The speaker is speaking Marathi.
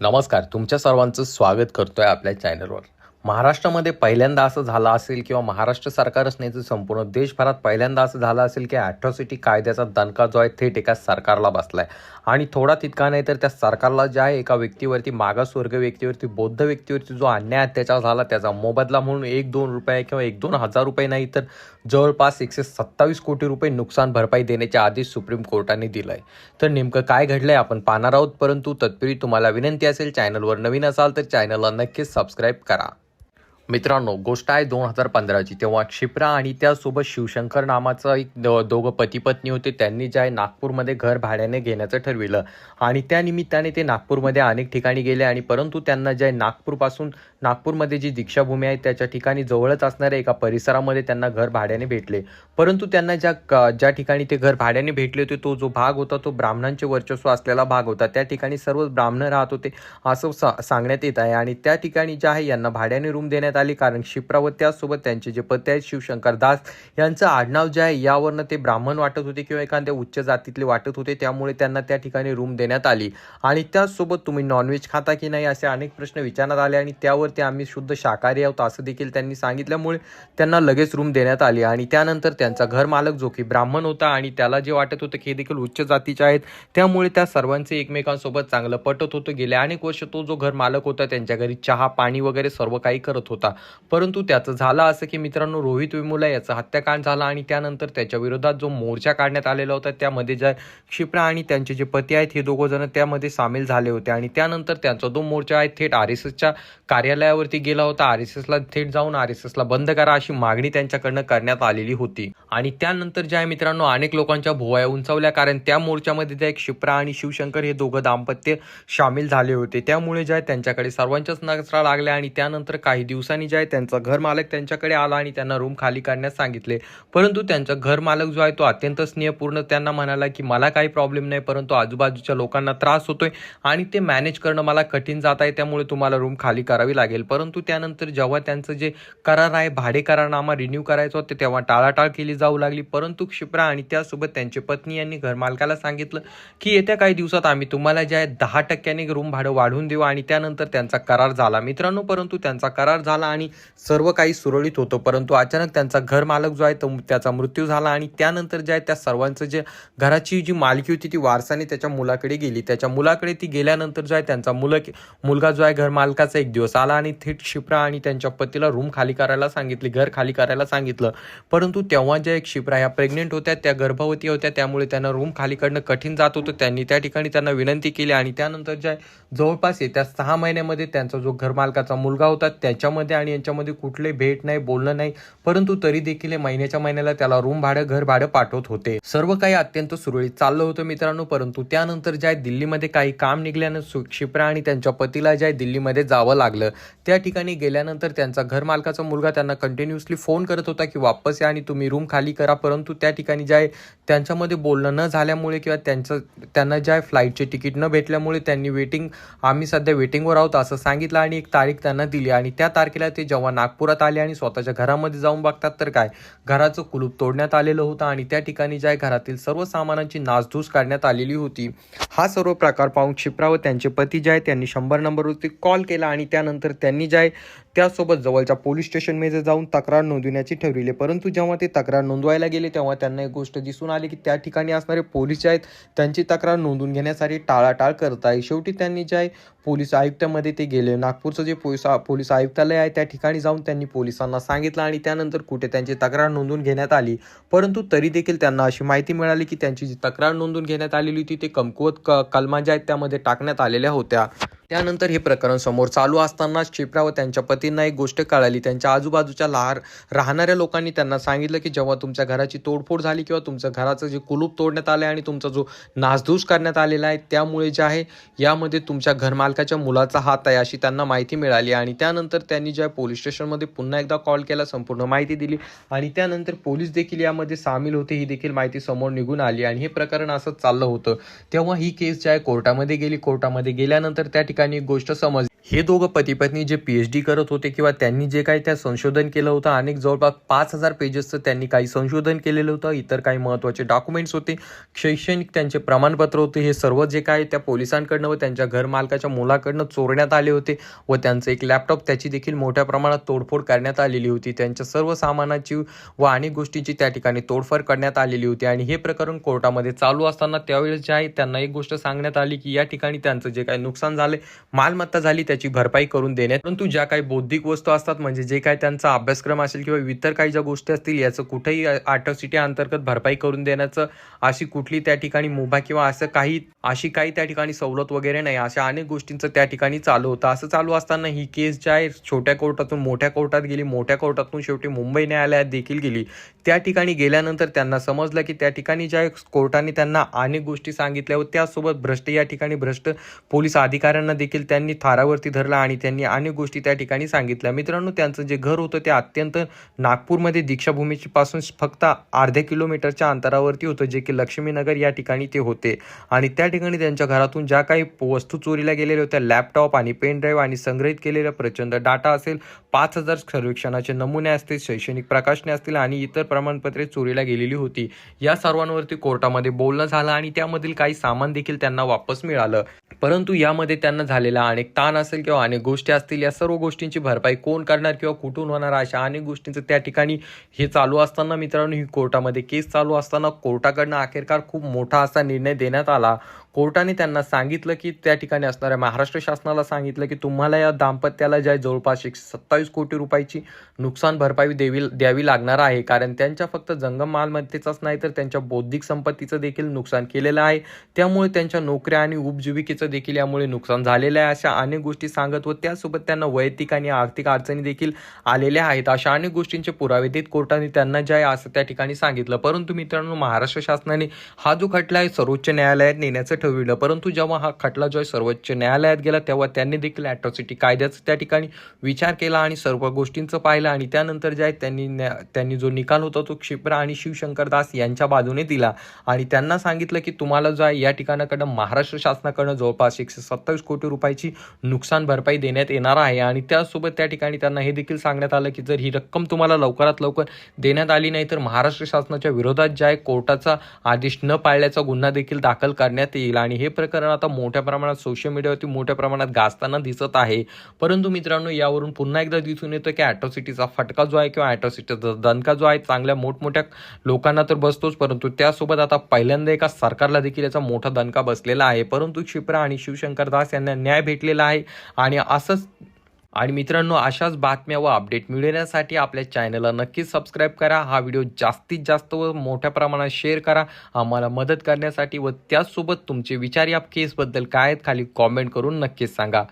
नमस्कार. तुमच्या सर्वांचं स्वागत करतो आहे आपल्या चॅनलवर महाराष्ट्रामध्ये पहिल्यांदा असं झालं असेल किंवा महाराष्ट्र सरकारच नाही तर संपूर्ण देशभरात पहिल्यांदा असं झालं असेल की ॲट्रॉसिटी कायद्याचा दणका जो आहे थेट एका सरकारला बसलाय. आणि थोडा तितका नाही तर त्या सरकारला जे आहे एका व्यक्तीवरती मागासवर्ग व्यक्तीवरती बौद्ध व्यक्तीवरती जो अन्याय अत्याचार झाला त्याचा मोबदला म्हणून एक दोन रुपये किंवा एक दोन हजार रुपये नाही तर जवळपास एकशे सत्तावीस कोटी रुपये नुकसान भरपाई देण्याचे आदेश सुप्रीम कोर्टाने दिलाय. तर नेमकं काय घडलंय आपण पाहणार आहोत परंतु तत्पूर्वी तुम्हाला विनंती असेल चॅनलवर नवीन असाल तर चॅनलला नक्कीच सबस्क्राईब करा. मित्रांनो गोष्ट आहे दोन हजार पंधराची. तेव्हा क्षिप्रा आणि त्यासोबत शिवशंकर नामाचं एक दोघं पती पत्नी होते. त्यांनी जे आहे नागपूरमध्ये घर भाड्याने घेण्याचं ठरविलं. आणि त्या निमित्ताने ते नागपूरमध्ये अनेक ठिकाणी गेले आणि परंतु त्यांना जे आहे नागपूरपासून नागपूरमध्ये जी दीक्षाभूमी आहे त्याच्या ठिकाणी जवळच असणाऱ्या एका परिसरामध्ये त्यांना घर भाड्याने भेटले. परंतु त्यांना ज्या क- ज्या ठिकाणी ते घर भाड्याने भेटले होते तो जो भाग होता तो ब्राह्मणांचे वर्चस्व असलेला भाग होता. त्या ठिकाणी सर्व ब्राह्मण राहत होते असं सा- सांगण्यात येत आहे. आणि त्या ठिकाणी जे आहे यांना भाड्याने रूम देण्यात आली. कारण शिप्रा त्यासोबत त्यांचे जे पती आहेत शिवशंकर दास यांचं आडनाव जे आहे यावरनं ते ब्राह्मण वाटत होते किंवा एखाद्या उच्च जातीतले वाटत होते त्यामुळे त्यांना त्या ठिकाणी रूम देण्यात आली. आणि त्याचसोबत तुम्ही नॉनव्हेज खाता की नाही असे अनेक प्रश्न विचारण्यात आले आणि त्यावरती आम्ही शुद्ध शाकाहारी आहोत असं देखील त्यांनी सांगितल्यामुळे त्यांना लगेच रूम देण्यात आली. आणि त्यानंतर त्यांचा घरमालक जो की ब्राह्मण होता आणि त्याला जे वाटत होतं की हे देखील उच्च जातीचे आहेत त्यामुळे त्या सर्वांचे एकमेकांसोबत चांगलं पटत होतं. गेले अनेक वर्ष तो जो घर मालक होता त्यांच्या घरी चहा पाणी वगैरे सर्व काही करत होता. परंतु त्याचं झालं असं की मित्रांनो रोहित विमुला याचा हत्याकांड झाला आणि त्यानंतर त्याच्या विरोधात जो मोर्चा काढण्यात आलेला होता त्यामध्ये ज्या क्षिप्रा आणि त्यांचे जे पती आहेत हे दोघं जण त्यामध्ये सामील झाले होते. आणि त्यानंतर त्यांचा जो मोर्चा आहे थेट आर एस एसच्या कार्यालयावरती गेला होता. आर एस एसला थेट जाऊन आर एस एसला बंद करा अशी मागणी त्यांच्याकडनं करण्यात आलेली होती. आणि त्यानंतर ज्या मित्रांनो अनेक लोकांच्या भुवया उंचावल्या कारण त्या मोर्चामध्ये ज्या एक क्षिप्रा आणि शिवशंकर हे दोघं दाम्पत्य सामील झाले होते. त्यामुळे ज्या त्यांच्याकडे सर्वांच्याच नजरा लागल्या आणि त्यानंतर काही दिवसांनी जे आहे त्यांचा घर मालक त्यांच्याकडे आला आणि त्यांना रूम खाली करण्यास सांगितले. परंतु त्यांचा घर मालक जो आहे तो अत्यंत स्नेहपूर्ण त्यांना म्हणाला की मला काही प्रॉब्लेम नाही परंतु आजूबाजूच्या लोकांना त्रास होतोय आणि ते मॅनेज करणं मला कठीण जात आहे त्यामुळे तुम्हाला रूम खाली करावी लागेल. परंतु त्यानंतर जेव्हा त्यांचं जे करार आहे भाडे करारनामा रिन्यू करायचं होतं तेव्हा टाळाटाळ केली जाऊ लागली. परंतु क्षिप्रा आणि त्यासोबत त्यांची पत्नी यांनी घरमालकाला सांगितलं की येत्या काही दिवसात आम्ही तुम्हाला जे आहे दहा टक्क्याने रूम भाडं वाढवून देऊ आणि त्यानंतर त्यांचा करार झाला. मित्रांनो परंतु त्यांचा करार झाला आणि सर्व काही सुरळीत होतं. परंतु अचानक त्यांचा घर मालक जो आहे तो त्याचा मृत्यू झाला आणि त्यानंतर जे आहे त्या सर्वांचं जे घराची जी मालकी होती ती वारसाने त्याच्या मुलाकडे गेली. त्याच्या मुलाकडे ती गेल्यानंतर जो आहे त्यांचा मुलं मुलगा जो आहे घर मालकाचा एक दिवस आला आणि थेट शिप्रा आणि त्यांच्या पतीला रूम खाली करायला सांगितली घर खाली करायला सांगितलं. परंतु तेव्हा ज्या एक शिप्रा ह्या प्रेग्नेंट होत्या त्या गर्भवती होत्या त्यामुळे त्यांना रूम खाली करणं कठीण जात होतं. त्यांनी त्या ठिकाणी त्यांना विनंती केली आणि त्यानंतर ज्या जवळपास येत्या सहा महिन्यामध्ये त्यांचा जो घरमालकाचा मुलगा होता त्याच्यामध्ये आणि यांच्यामध्ये कुठले भेट नाही बोलणं नाही. परंतु तरी देखील हे महिन्याच्या महिन्याला त्याला रूम भाडं घर भाडं पाठवत होते. सर्व काही अत्यंत सुरळीत चाललं होतं मित्रांनो. परंतु त्यानंतर ज्या दिल्लीमध्ये काही काम निघल्यानं सु- क्षिप्रा आणि त्यांच्या पतीला ज्या दिल्लीमध्ये जावं लागलं त्या ठिकाणी गेल्यानंतर त्यांचा घर मालकाचा मुलगा त्यांना कंटिन्युअसली फोन करत होता की वापस या आणि तुम्ही रूम खाली करा. परंतु त्या ठिकाणी ज्या त्यांच्यामध्ये बोलणं न झाल्यामुळे किंवा त्यांचं त्यांना ज्या फ्लाईटचे तिकीट न भेटल्यामुळे त्यांनी वेटिंग आम्ही सध्या वेटिंगवर आहोत असं सांगितलं आणि एक तारीख त्यांना दिली आणि त्या तारखेला ते जेव्हा नागपुरात आले आणि स्वतःच्या घरामध्ये जाऊन बघतात तर काय? घराचं कुलूप तोडण्यात आलेलं होतं आणि त्या ठिकाणी ज्या घरातील सर्व सामानांची नासधूस काढण्यात आलेली होती हा सर्व प्रकार पाहून क्षिप्रा व त्यांचे पती जे आहे त्यांनी शंभर नंबरवरती कॉल केला आणि त्यानंतर त्यांनी जे आहे त्यासोबत जवळच्या पोलीस स्टेशनमध्ये जाऊन तक्रार नोंदवण्याची ठरविले परंतु जेव्हा ते तक्रार नोंदवायला गेले तेव्हा त्यांना एक गोष्ट दिसून आली की त्या ठिकाणी असणारे पोलीस जे आहेत त्यांची तक्रार नोंदवून घेण्यासाठी टाळाटाळ करत आहे शेवटी त्यांनी जे आहे पोलीस आयुक्तामध्ये ते गेले. नागपूरचं जे पोलीस पोलीस आयुक्तालय आहे त्या ठिकाणी जाऊन त्यांनी पोलिसांना सांगितलं आणि त्यानंतर कुठे त्यांची तक्रार नोंदवून घेण्यात आली. परंतु तरी देखील त्यांना अशी माहिती मिळाली की त्यांची जी तक्रार नोंदवून घेण्यात आलेली होती ते कमकुवत क कलमा ज्या आहेत त्यामध्ये टाकण्यात आलेल्या होत्या. त्यानंतर हे प्रकरण समोर चालू असताना क्षिप्रा व त्यांच्या पतींना एक गोष्ट कळाली. त्यांच्या आजूबाजूच्या लहार राहणाऱ्या लोकांनी त्यांना सांगितलं की जेव्हा तुमच्या घराची तोडफोड झाली किंवा तुमचं घराचं जे कुलूप तोडण्यात आलं आहे आणि तुमचा जो नासधूस करण्यात आलेला आहे त्यामुळे जे आहे यामध्ये तुमच्या घरमालकाच्या मुलाचा हात आहे अशी त्यांना माहिती मिळाली आणि त्यानंतर त्यांनी ज्या पोलीस स्टेशनमध्ये पुन्हा एकदा कॉल केला संपूर्ण माहिती दिली आणि त्यानंतर पोलीस देखील यामध्ये सामील होते ही देखील माहिती समोर निघून आली आणि हे प्रकरण असंच चाललं होतं. तेव्हा ही केस जी आहे कोर्टामध्ये गेली. कोर्टामध्ये गेल्यानंतर त्या ठिकाणी ठिकाणी गोष्ट समज हे दोघं पती पत्नी जे पी एच डी करत होते किंवा त्यांनी जे काही त्या संशोधन केलं होतं अनेक जवळपास पाच हजार पेजेसचं त्यांनी काही संशोधन केलेलं होतं इतर काही महत्त्वाचे डॉक्युमेंट्स होते शैक्षणिक त्यांचे प्रमाणपत्र होते हे सर्व जे काय त्या पोलिसांकडनं व त्यांच्या घरमालकाच्या मुलाकडनं चोरण्यात आले होते व त्यांचं एक लॅपटॉप त्याची देखील मोठ्या प्रमाणात तोडफोड करण्यात आलेली होती. त्यांच्या सर्व सामानाची व अनेक गोष्टींची त्या ठिकाणी तोडफोड करण्यात आलेली होती. आणि हे प्रकरण कोर्टामध्ये चालू असताना त्यावेळेस जे आहे त्यांना एक गोष्ट सांगण्यात आली की या ठिकाणी त्यांचं जे काही नुकसान झाले मालमत्ता झाली त्याची भरपाई करून देण्यात. परंतु ज्या काही बौद्धिक वस्तू असतात म्हणजे जे काही त्यांचा अभ्यासक्रम असेल किंवा इतर काही ज्या गोष्टी असतील याचं कुठेही आटोसिटी अंतर्गत भरपाई करून देण्याचं अशी कुठली त्या ठिकाणी मुभा किंवा असं काही अशी काही त्या ठिकाणी सवलत वगैरे नाही अशा अनेक गोष्टींचं त्या ठिकाणी चालू होतं. असं चालू असताना ही केस ज्या आहे छोट्या कोर्टातून मोठ्या कोर्टात गेली मोठ्या कोर्टातून शेवटी मुंबई न्यायालयात देखील गेली. त्या ठिकाणी गेल्यानंतर त्यांना समजलं की त्या ठिकाणी ज्या कोर्टाने त्यांना अनेक गोष्टी सांगितल्या व त्यासोबत भ्रष्ट या ठिकाणी भ्रष्ट पोलीस अधिकाऱ्यांना देखील त्यांनी थारावरती धरला आणि त्यांनी अनेक गोष्टी त्या ठिकाणी सांगितल्या. मित्रांनो त्यांचं जे घर होतं ते अत्यंत नागपूरमध्ये दीक्षाभूमीची पासून फक्त अर्ध्या किलोमीटरच्या अंतरावरती होतं जे की लक्ष्मीनगर या ठिकाणी ते होते. आणि त्या ठिकाणी त्यांच्या घरातून ज्या काही वस्तू चोरीला गेलेल्या होत्या लॅपटॉप आणि पेन ड्राईव्ह आणि संग्रहित केलेला प्रचंड डाटा असेल पाच हजार सर्वेक्षणाचे नमुने असतील शैक्षणिक प्रकाशने असतील आणि इतर प्रमाणपत्रे चोरीला गेलेली होती. या सर्वांवरती कोर्टामध्ये बोलणं झालं आणि त्यामधील काही सामान देखील त्यांना वापस मिळालं. परंतु यामध्ये त्यांना झालेला अनेक ताण असेल किंवा अनेक गोष्टी असतील या सर्व गोष्टींची भरपाई कोण करणार किंवा कुठून होणार अशा अनेक गोष्टींचं त्या ठिकाणी हे चालू असताना मित्रांनो ही कोर्टामध्ये केस चालू असताना कोर्टाकडनं अखेरकार खूप मोठा असा निर्णय देण्यात आला. कोर्टाने त्यांना सांगितलं की त्या ठिकाणी असणाऱ्या महाराष्ट्र शासनाला सांगितलं की तुम्हाला या दाम्पत्याला ज्या जवळपास एकशे सत्तावीस कोटी रुपयाची नुकसान भरपाई देवी द्यावी लागणार आहे. कारण त्यांच्या फक्त जंगम मालमत्तेचाच नाही तर त्यांच्या बौद्धिक संपत्तीचं देखील नुकसान केलेलं आहे. त्यामुळे त्यांच्या नोकऱ्या आणि उपजीविकेचं देखील यामुळे नुकसान झालेलं आहे. अशा अनेक गोष्टी सांगत व त्यासोबत त्यांना वैयक्तिक आणि आर्थिक अडचणी देखील आलेल्या आहेत. अशा अनेक गोष्टींचे पुरावे देत कोर्टाने त्यांना जे आहे असं त्या ठिकाणी सांगितलं. परंतु मित्रांनो महाराष्ट्र शासनाने हा जो खटला आहे सर्वोच्च न्यायालयात नेण्याचं ठरविलं. परंतु जेव्हा हा खटला जो आहे सर्वोच्च न्यायालयात गेला तेव्हा त्यांनी देखील ॲट्रॉसिटी कायद्याचा त्या ठिकाणी विचार केला आणि सर्व गोष्टींचं पाहिलं आणि त्यानंतर जे आहे त्यांनी न्या त्यांनी जो निकाल होता तो क्षिप्रा आणि शिवशंकर दास यांच्या बाजूने दिला. आणि त्यांना सांगितलं की तुम्हाला जो आहे या ठिकाणाकडं महाराष्ट्र शासनाकडनं जवळपास एकशे सत्तावीस कोटी रुपयाची नुकसान नुकसान भरपाई देण्यात येणार आहे. आणि त्यासोबत त्या ठिकाणी त्यांना हे देखील सांगण्यात आलं की जर ही रक्कम तुम्हाला लवकरात लवकर देण्यात आली नाही तर महाराष्ट्र शासनाच्या विरोधात ज्या आहे कोर्टाचा आदेश न पाळल्याचा गुन्हा देखील दाखल करण्यात येईल. आणि हे प्रकरण आता मोठ्या प्रमाणात सोशल मीडियावरती मोठ्या प्रमाणात गाजताना दिसत आहे. परंतु मित्रांनो यावरून पुन्हा एकदा दिसून येतं की ॲट्रॉसिटीचा फटका जो आहे किंवा ॲट्रॉसिटीचा दणका जो आहे चांगल्या मोठमोठ्या लोकांना तर बसतोच. परंतु त्यासोबत आता पहिल्यांदा एका सरकारला देखील याचा मोठा दणका बसलेला आहे. परंतु क्षिप्रा आणि शिवशंकर दास यांना न्याय भेटलेला आहे. आणि असंच आणि मित्रांनो अशाच बातम्या व अपडेट मिळवण्यासाठी आपल्या चॅनलला नक्कीच सबस्क्राईब करा. हा व्हिडिओ जास्तीत जास्त व मोठ्या प्रमाणात शेअर करा. आम्हाला मदत करण्यासाठी व त्याचसोबत तुमचे विचार या केसबद्दल काय आहेत खाली कॉमेंट करून नक्कीच सांगा.